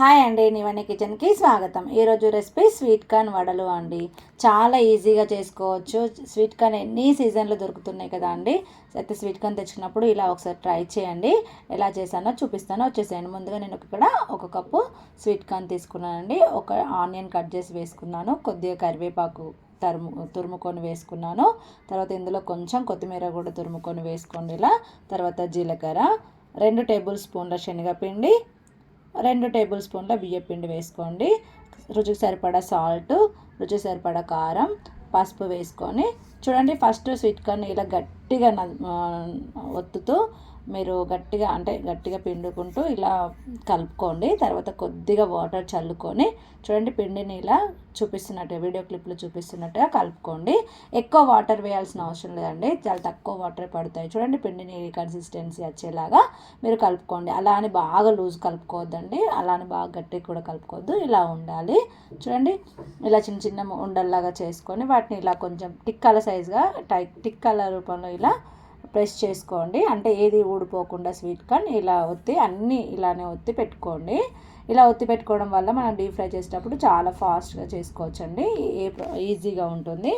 Hi అండి నివన్నీ కిచెన్కి స్వాగతం. ఈరోజు రెసిపీ స్వీట్ కార్న్ వడలు అండి. చాలా ఈజీగా చేసుకోవచ్చు. స్వీట్ కార్న్ ఎన్ని సీజన్లో దొరుకుతున్నాయి కదా అండి? అయితే స్వీట్ కార్న్ తెచ్చుకున్నప్పుడు ఇలా ఒకసారి ట్రై చేయండి. ఎలా చేశానో చూపిస్తానో. వచ్చేసేయండి. ముందుగా నేను ఇక్కడ ఒక కప్పు స్వీట్ కార్న్ తీసుకున్నానండి. ఒక ఆనియన్ కట్ చేసి వేసుకున్నాను. కొద్దిగా కరివేపాకు తరుము తురుముకొని వేసుకున్నాను. తర్వాత ఇందులో కొంచెం కొత్తిమీర కూడా తురుముకొని వేసుకోండి ఇలా. తర్వాత జీలకర్ర రెండు టేబుల్ స్పూన్ల శనగపిండి రెండు టేబుల్ స్పూన్ల బియ్యపిండి వేసుకోండి. రుచికి సరిపడా సాల్ట్ రుచికి సరిపడా కారం పసుపు వేసుకొని చూడండి ఫస్ట్ స్వీట్ కార్న్ ఇలా గట్టిగా ఒత్తుతో మీరు గట్టిగా అంటే గట్టిగా పిండుకుంటూ ఇలా కలుపుకోండి. తర్వాత కొద్దిగా వాటర్ చల్లుకొని చూడండి పిండిని ఇలా చూపిస్తున్నట్టు వీడియో క్లిప్లో చూపిస్తున్నట్టుగా కలుపుకోండి. ఎక్కువ వాటర్ వేయాల్సిన అవసరం లేదండి. చాలా తక్కువ వాటర్ పడతాయి. చూడండి పిండిని కన్సిస్టెన్సీ వచ్చేలాగా మీరు కలుపుకోండి. అలా అని బాగా లూజ్ కలుపుకోవద్దండి. అలా అని బాగా గట్టిగా కూడా కలుపుకోవద్దు. ఇలా ఉండాలి. చూడండి ఇలా చిన్న చిన్న ఉండల్లాగా చేసుకొని వాటిని ఇలా కొంచెం టిక్కాల సైజుగా టై టిక్కాల రూపంలో ఇలా ప్రెస్ చేసుకోండి. అంటే ఏది ఊడిపోకుండా స్వీట్ కార్న్ ఇలా ఒత్తి అన్నీ ఇలానే ఒత్తి పెట్టుకోండి. ఇలా ఒత్తి పెట్టుకోవడం వల్ల మనం డీప్ ఫ్రై చేసేటప్పుడు చాలా ఫాస్ట్గా చేసుకోవచ్చండి. ఏ ఈజీగా ఉంటుంది.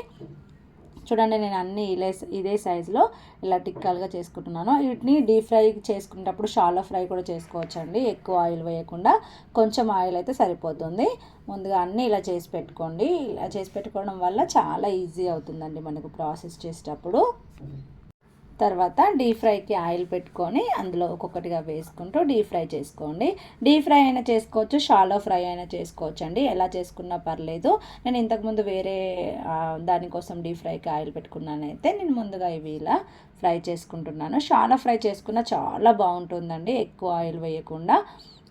చూడండి నేను అన్నీ ఇలా ఇదే సైజులో ఇలా టిక్కాలుగా చేసుకుంటున్నాను. వీటిని డీప్ ఫ్రై చేసుకునేటప్పుడు షాలో ఫ్రై కూడా చేసుకోవచ్చండి. ఎక్కువ ఆయిల్ వేయకుండా కొంచెం ఆయిల్ అయితే సరిపోతుంది. ముందుగా అన్నీ ఇలా చేసి పెట్టుకోండి. ఇలా చేసి పెట్టుకోవడం వల్ల చాలా ఈజీ అవుతుందండి మనకు ప్రాసెస్ చేసేటప్పుడు. తర్వాత డీప్ ఫ్రైకి ఆయిల్ పెట్టుకొని అందులో ఒక్కొక్కటిగా వేసుకుంటూ డీప్ ఫ్రై చేసుకోండి. డీప్ ఫ్రై అయినా చేసుకోవచ్చు షాలో ఫ్రై అయినా చేసుకోవచ్చు అండి ఎలా చేసుకున్నా పర్లేదు. నేను ఇంతకుముందు వేరే దానికోసం డీప్ ఫ్రైకి ఆయిల్ పెట్టుకున్నాను అయితే నేను ముందుగా ఇవి ఇలా ఫ్రై చేసుకుంటున్నాను. షాలో ఫ్రై చేసుకున్న చాలా బాగుంటుందండి. ఎక్కువ ఆయిల్ వేయకుండా.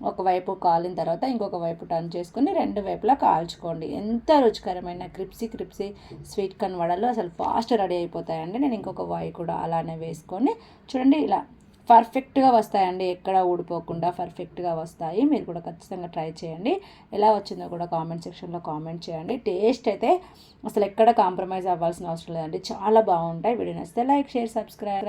ఒకవైపు కాలిన తర్వాత ఇంకొక వైపు టర్న్ చేసుకుని రెండు వైపులా కాల్చుకోండి. ఎంత రుచికరమైన క్రిప్సీ క్రిప్సీ స్వీట్ కార్న్ వడలు అసలు ఫాస్ట్ రెడీ అయిపోతాయండి. నేను ఇంకొక వాయి కూడా అలానే వేసుకొని చూడండి ఇలా పర్ఫెక్ట్గా వస్తాయండి. ఎక్కడ ఊడిపోకుండా పర్ఫెక్ట్గా వస్తాయి. మీరు కూడా ఖచ్చితంగా ట్రై చేయండి. ఎలా వచ్చిందో కూడా కామెంట్ సెక్షన్లో కామెంట్ చేయండి. టేస్ట్ అయితే అసలు ఎక్కడ కాంప్రమైజ్ అవ్వాల్సిన అవసరం లేదండి. చాలా బాగుంటాయి. వీడియో నచ్చితే లైక్ షేర్ సబ్స్క్రైబ్.